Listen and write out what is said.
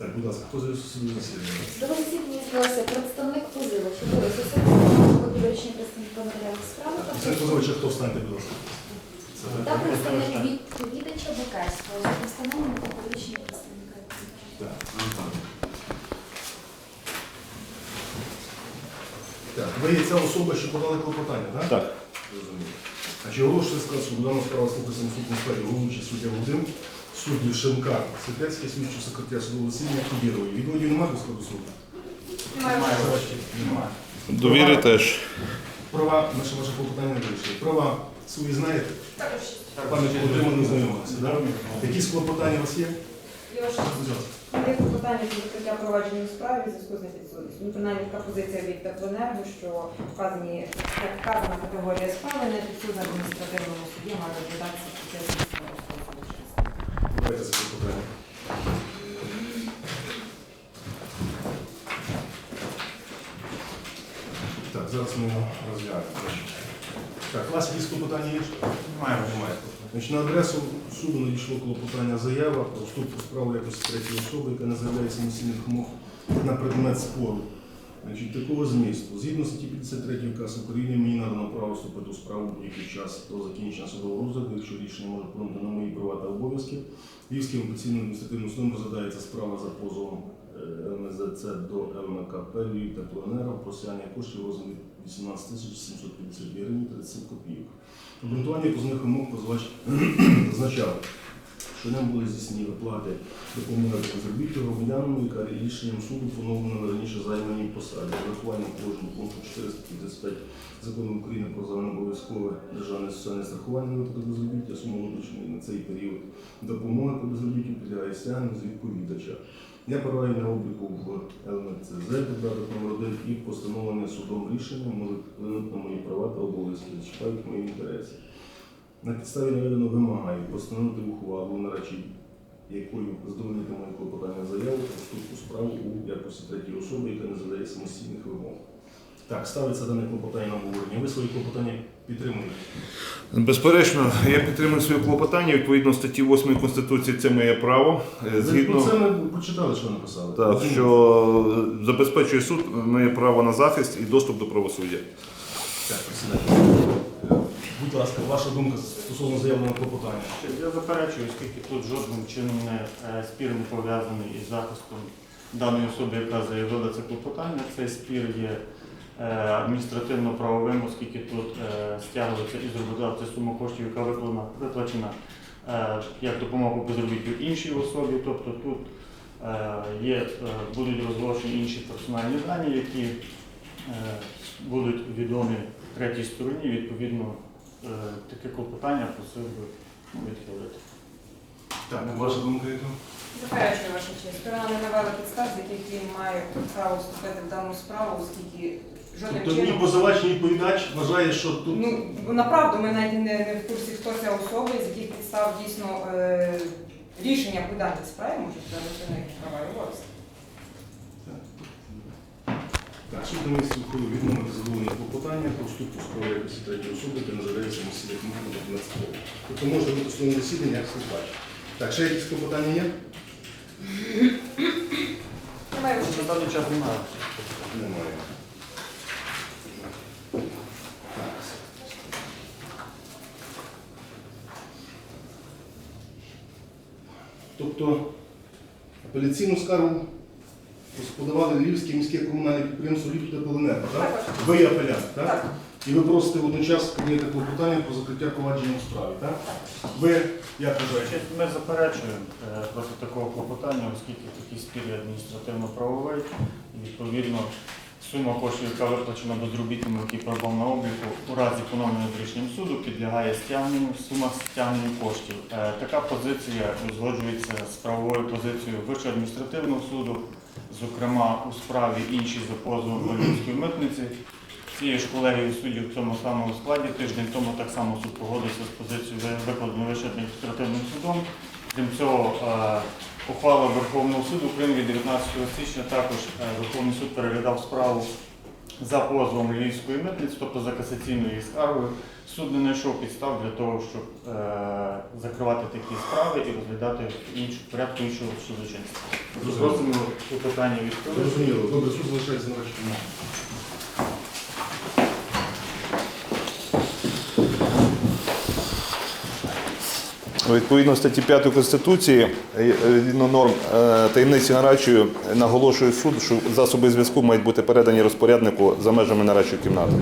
Так, будь ласка, хто за судове засідання? До засідання з'явився представник позивача Борис представник матеріалів справи та Це позивача, хто встаньте, будь ласка. Це ви? та представник відповідача Бекарського за постановлення та виборчого представника. Так. Так, ви є ця особа, що подала клопотання, так? Так. Розумію. А чи оголошує склад суду дана справа слухається на суд на справі головуючий суддя Володимир, судді Шемка, Ситецький, слідчий секретар судового засідання Кубірової. Відводів немає до складу суду? Немає. Немає. Довіри теж. Права, наше ваше клопотання не вийшли. Права свої знаєте? Також. Пане Володимир, не знайомилися, так? Якісь клопотання у вас є? Є ваше Будь ласка. Є клопотання про відкриття провадження у справі в зв'язку з непідсудністю. Виконання така позиція від теплоенерго, що вказані вказана категорія справи не підсудна адміністративному суді має розглядатися час судового Давайте це. Так, зараз ми розглянемо. Так, у вас якісь клопотання є? Немає, немає. Значить, на адресу суду надійшло клопотання заява про вступ у справу якості третьої особи, яка не заявляє самостійних вимог на предмет спору. Значить, такого змісту. Згідно статті 53 КАС України мені надано право вступити у справу будь-який час до закінчення судового розгляду, якщо рішення може вплинути на мої права та обов'язки. Львівським апеляційним адміністративним судом розглядається справа за позовом е, ЛНЗЦ до ЛНКП Львів теплоенерго про стягнення коштів розмірі 18 тисяч 752 гривень 37 копійок. Обґрунтування позовних вимог позивач зазначав, що не були здійснені виплати допомоги по безробіттю громадянам, яка рішенням суду поновлена на раніше займаній посаді. З Врахуванням положень пункту 435 закону України про загальнообов'язкове державне соціальне страхування випадок безробіття, сума виплаченої на цей період допомоги по безробіттю підлягає стягненню з відповідача. Я перебуваю на обліку в ЛНЦЗ, додаток номер 1 і постановлене судом рішення можуть вплинути на мої права та обов'язки, зачіпають мої інтереси. На підставі наведено вимагаю постановити ухвалу, наразі якою задовольнити моє клопотання заяву про вступ у справу у якості третьої особи, яка не задає самостійних вимог. Так, ставиться дане клопотання на обговорення. Ви свої клопотання підтримуєте? Безперечно, я підтримую своє клопотання. Відповідно статті 8 Конституції це моє право. Е, Згідно це ми прочитали, що написали. так, що е, забезпечує суд моє право на захист і доступ до правосуддя. Так, присідайте. Будь ласка, ваша думка стосовно заявленого клопотання. Я заперечую, оскільки тут жодним чином не е, спір не пов'язаний із захистом даної особи, яка заявила це клопотання. Цей спір є е, адміністративно-правовим, оскільки тут е, стягується із роботодавця сума коштів, яка виплачена як допомога по безробіттю іншій особі. Тобто тут є, будуть розголошені інші персональні дані, які будуть відомі третій стороні. Відповідно, таке клопотання просив би ну, відхилити. Так, ваша думка яка? Заперечую ваша честь. Сторона не навела підстав, з яких він має право вступити в дану справу, оскільки жодним Тобто ні чином. позивач, ні відповідач вважає, що тут Ну, направду ми навіть не, не в курсі, хто ця особа, з яких підстав дійсно е, рішення по даній справі можуть залишити на їх права і обов'язки. Так, суд місці ухвалив відмовити задоволення клопотання про вступ у справу якості третьої особи, яка не задається самостійних вимог на предмет. Тобто може бути судове засідання, як слухач. Так, ще якісь клопотання є? Немає На даний час немає. Немає. Тобто апеляційну скаргу подавали Львівське міське комунальне підприємство «Львівтеплоенерго», так? Так. Ви є апелянт, так? Так. І ви просите водночас прийняти клопотання про закриття провадження у справі, так? Ви як вважаєте? Ми заперечуємо е, проти такого клопотання, оскільки такий спір є адміністративно-правовий. І, Відповідно, сума коштів, яка виплачена безробітному, який перебував на обліку, у разі поновлення рішенням суду підлягає стягненню, сума стягнення коштів. Е, Така позиція узгоджується з правовою позицією Вищого адміністративного суду, зокрема у справі іншій за позовом Львівської митниці. Цією ж колегією суддів в цьому самому складі тиждень тому так само суд погодився з позицією викладеною Вищим адміністративним судом. Крім цього, е, ухвала Верховного суду України від 19 січня також е, Верховний суд переглядав справу за позовом Львівської митниці, тобто за касаційною скаргою, суд не знайшов підстав для того, щоб е, закривати такі справи і розглядати в іншу порядку іншого судочинства. Зрозуміло. Просимо клопотання відповісти. Зрозуміло. Добре, суд залишається на вашій Відповідно статті 5 Конституції, е, е, відповідно норм е, таємниці нарадчою наголошує суд, що засоби зв'язку мають бути передані розпоряднику за межами нарадчої кімнати.